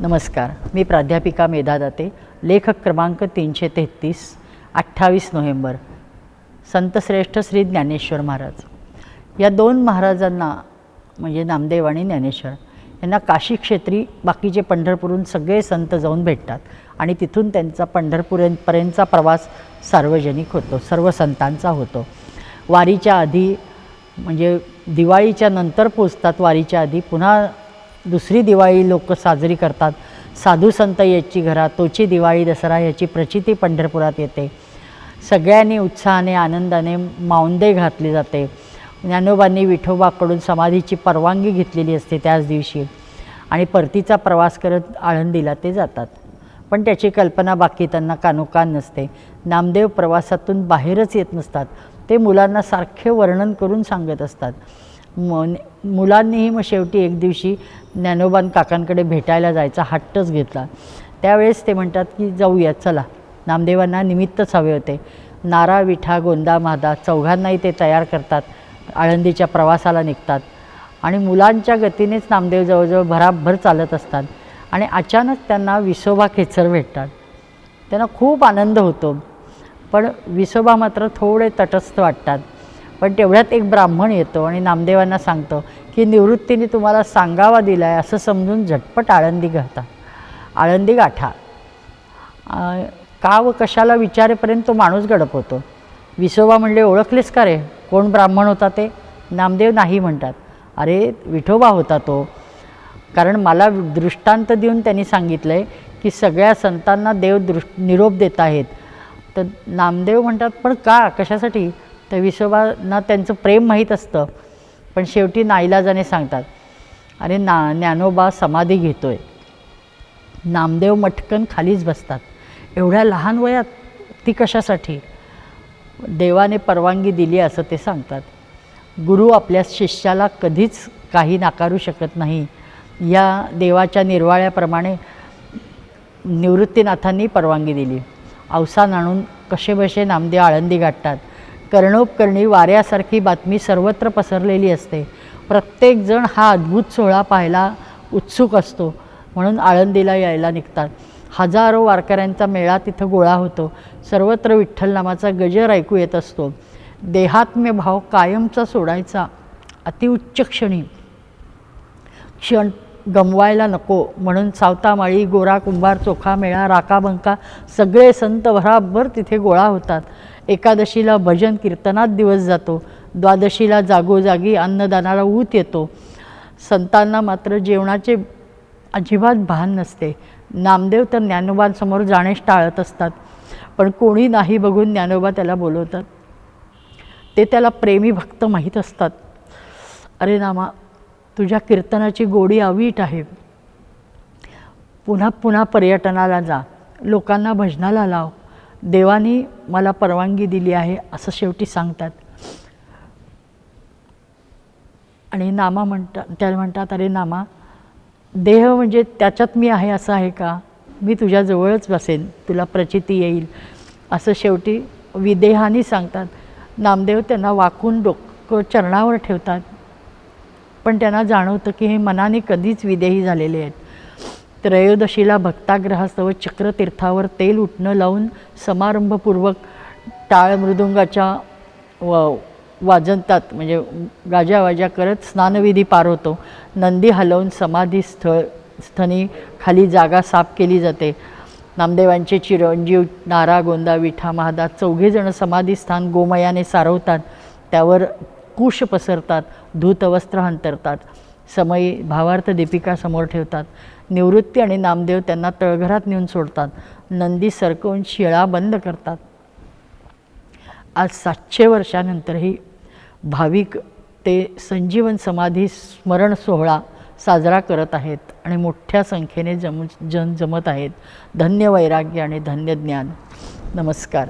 नमस्कार मी प्राध्यापिका मेधा दाते लेखक क्रमांक तीनशे तेहतीस अठ्ठावीस नोव्हेंबर संतश्रेष्ठ श्री ज्ञानेश्वर महाराज. या दोन महाराजांना म्हणजे नामदेव आणि ज्ञानेश्वर यांना काशी क्षेत्री बाकीचे पंढरपूरहून सगळे संत जाऊन भेटतात आणि तिथून त्यांचा पंढरपूरपर्यंतचा प्रवास सार्वजनिक होतो सर्व संतांचा होतो. वारीच्या आधी म्हणजे दिवाळीच्या नंतर पोचतात वारीच्या आधी पुन्हा दुसरी दिवाळी लोक साजरी करतात. साधू संत याची घरा तोची दिवाळी दसरा याची प्रचिती पंढरपुरात येते. सगळ्यांनी उत्साहाने आनंदाने माऊंदे घातली जाते. ज्ञानोबांनी विठोबाकडून समाधीची परवानगी घेतलेली असते त्याच दिवशी. आणि परतीचा प्रवास करत आळंदीला ते जातात. पण त्याची कल्पना बाकी त्यांना कानोकान नसते. नामदेव प्रवासातून बाहेरच येत नसतात. ते मुलांना सारखे वर्णन करून सांगत असतात. म मुलांनीही मग शेवटी एक दिवशी ज्ञानोबान काकांकडे भेटायला जायचा हट्टच घेतला. त्यावेळेस ते म्हणतात की जाऊया चला. नामदेवांना निमित्तच हवे होते. नारा विठा गोंदा मादा चौघांनाही ते तयार करतात आळंदीच्या प्रवासाला निघतात. आणि मुलांच्या गतीनेच नामदेव जवळजवळ भराभर चालत असतात आणि अचानक त्यांना विसोबा खेचर भेटतात. त्यांना खूप आनंद होतो. पण विसोबा मात्र थोडे तटस्थ वाटतात. पण तेवढ्यात एक ब्राह्मण येतो आणि नामदेवांना सांगतो की निवृत्तीने तुम्हाला सांगावा दिला आहे असं समजून झटपट आळंदी गाता आळंदी गाठा. का व कशाला विचारेपर्यंत तो माणूस गडप होतो. विसोबा म्हणले ओळखलेस का रे? कोण ब्राह्मण होता ते? नामदेव नाही म्हणतात. अरे विठोबा होता तो. कारण मला दृष्टांत देऊन त्यांनी सांगितलं आहे की सगळ्या संतांना देव दृष् निरोप देत आहेत. तर नामदेव म्हणतात पण का? कशासाठी? तर विसोबांना त्यांचं प्रेम माहीत असतं. पण शेवटी नाईलाजाने सांगतात अरे ना ज्ञानोबा समाधी घेतो आहे नामदेव मटकन खालीच बसतात. एवढ्या लहान वयात ती कशासाठी? देवाने परवानगी दिली असं ते सांगतात. गुरु आपल्या शिष्याला कधीच काही नाकारू शकत नाही. या देवाच्या निर्वाळ्याप्रमाणे निवृत्तीनाथांनी परवानगी दिली. अवसान आणून कसेबसे नामदेव आळंदी गाठतात. कर्णोपकर्णी वाऱ्यासारखी बातमी सर्वत्र पसरलेली असते. प्रत्येकजण हा अद्भुत सोहळा पाहायला उत्सुक असतो म्हणून आळंदीला यायला निघतात. हजारो वारकऱ्यांचा मेळा तिथं गोळा होतो. सर्वत्र विठ्ठल नामाचा गजर ऐकू येत असतो. देहात्म्य भाव कायमचा सोडायचा अतिउच्च क्षणी. क्षण गमवायला नको म्हणून सावतामाळी गोरा कुंभार चोखा मेळा राकाबंका सगळे संत भराभर तिथे गोळा होतात. एकादशीला भजन कीर्तनात दिवस जातो. द्वादशीला जागोजागी अन्नदानाला ऊत येतो. संतांना मात्र जेवणाचे अजिबात भान नसते. नामदेव तर ज्ञानोबांसमोर जाणेच टाळत असतात. पण कोणी नाही बघून ज्ञानोबा त्याला बोलवतात. ते त्याला प्रेमी भक्त माहीत असतात. अरे नामा तुझ्या कीर्तनाची गोडी अवीट आहे. पुन्हा पुन्हा पर्यटनाला जा. लोकांना भजनाला लाव. देवाने मला परवानगी दिली आहे असं शेवटी सांगतात. आणि नामा म्हणतात त्याला म्हणतात अरे नामा देह म्हणजे त्याच्यात मी आहे असं आहे का? मी तुझ्याजवळच बसेन तुला प्रचिती येईल. असं शेवटी विदेहानी सांगतात. नामदेव त्यांना वाकून डोकं चरणावर ठेवतात. पण त्यांना जाणवतं की हे मनाने कधीच विदेही झालेले आहेत. त्रयोदशीला भक्ताग्रहास्तव चक्रतीर्थावर तेल उठणं लावून समारंभपूर्वक टाळ मृदुंगाच्या व वाजंतात म्हणजे गाजावाजा करत स्नानविधी पार होतो. नंदी हलवून समाधी स्थळ स्थनी खाली जागा साफ केली जाते. नामदेवांचे चिरंजीव नारा गोंदा विठा महादा चौघेजणं समाधीस्थान गोमयाने सारवतात. त्यावर कुश पसरतात धूतवस्त्र अंतरतात समयी भावार्थ दीपिका समोर ठेवतात. निवृत्ती आणि नामदेव त्यांना तळघरात नेऊन सोडतात. नंदी सरकवून शिळा बंद करतात. आज सातशे वर्षानंतरही भाविक ते संजीवन समाधी स्मरण सोहळा साजरा करत आहेत आणि मोठ्या संख्येने जम जन जमत आहेत. धन्य वैराग्य आणि धन्य ज्ञान. नमस्कार.